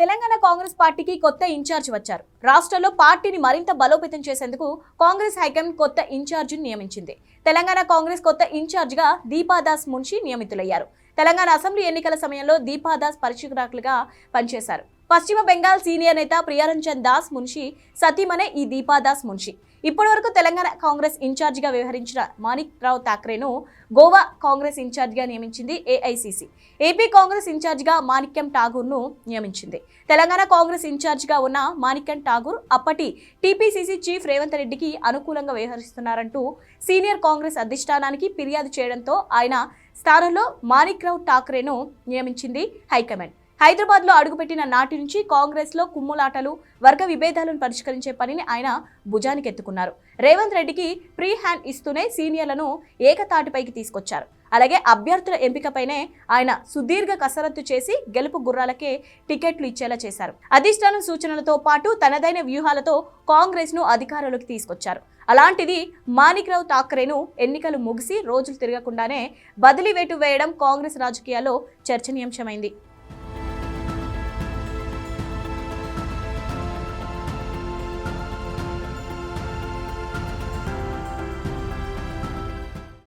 తెలంగాణ కాంగ్రెస్ పార్టీకి కొత్త ఇన్ఛార్జ్ వచ్చారు. రాష్ట్రంలో పార్టీని మరింత బలోపేతం చేసేందుకు కాంగ్రెస్ హైకమాండ్ కొత్త ఇన్ఛార్జిని నియమించింది. తెలంగాణ కాంగ్రెస్ కొత్త ఇన్ఛార్జిగా దీపాదాస్ మున్షి నియమితులయ్యారు. తెలంగాణ అసెంబ్లీ ఎన్నికల సమయంలో దీపాదాస్ పరిశీలకులుగా పనిచేశారు. పశ్చిమ బెంగాల్ సీనియర్ నేత ప్రియారంజన్ దాస్ మున్షి సతీమనే ఈ దీపాదాస్ మున్షి. ఇప్పటివరకు తెలంగాణ కాంగ్రెస్ ఇన్ఛార్జిగా వ్యవహరించిన మాణిక్ రావు ఠాక్రేను గోవా కాంగ్రెస్ ఇన్ఛార్జిగా నియమించింది ఏఐసిసి. ఏపీ కాంగ్రెస్ ఇన్ఛార్జిగా మాణిక్యం ఠాగూర్ను నియమించింది. తెలంగాణ కాంగ్రెస్ ఇన్ఛార్జిగా ఉన్న మాణిక్యం ఠాగూర్ అప్పటి టీపీసీసీ చీఫ్ రేవంత్ రెడ్డికి అనుకూలంగా వ్యవహరిస్తున్నారంటూ సీనియర్ కాంగ్రెస్ అధిష్టానానికి ఫిర్యాదు చేయడంతో ఆయన స్థానంలో మాణిక్రావు ఠాక్రేను నియమించింది హైకమాండ్. హైదరాబాద్లో అడుగుపెట్టిన నాటి నుంచి కాంగ్రెస్లో కుమ్ములాటలు వర్గ విభేదాలను పరిష్కరించే పనిని ఆయన భుజానికి ఎత్తుకున్నారు రేవంత్ రెడ్డికి ప్రీ హ్యాండ్ ఇస్తూనే సీనియర్లను ఏకతాటిపైకి తీసుకొచ్చారు. అలాగే అభ్యర్థుల ఎంపికపైనే ఆయన సుదీర్ఘ కసరత్తు చేసి గెలుపు గుర్రాలకే టికెట్లు ఇచ్చేలా చేశారు. అధిష్టానం సూచనలతో పాటు తనదైన వ్యూహాలతో కాంగ్రెస్ను అధికారంలోకి తీసుకొచ్చారు. అలాంటిది మాణిక్రావు ఠాక్రేను ఎన్నికలు ముగిసి రోజులు తిరగకుండానే బదిలీ వేటు వేయడం కాంగ్రెస్ రాజకీయాల్లో చర్చనీయాంశమైంది.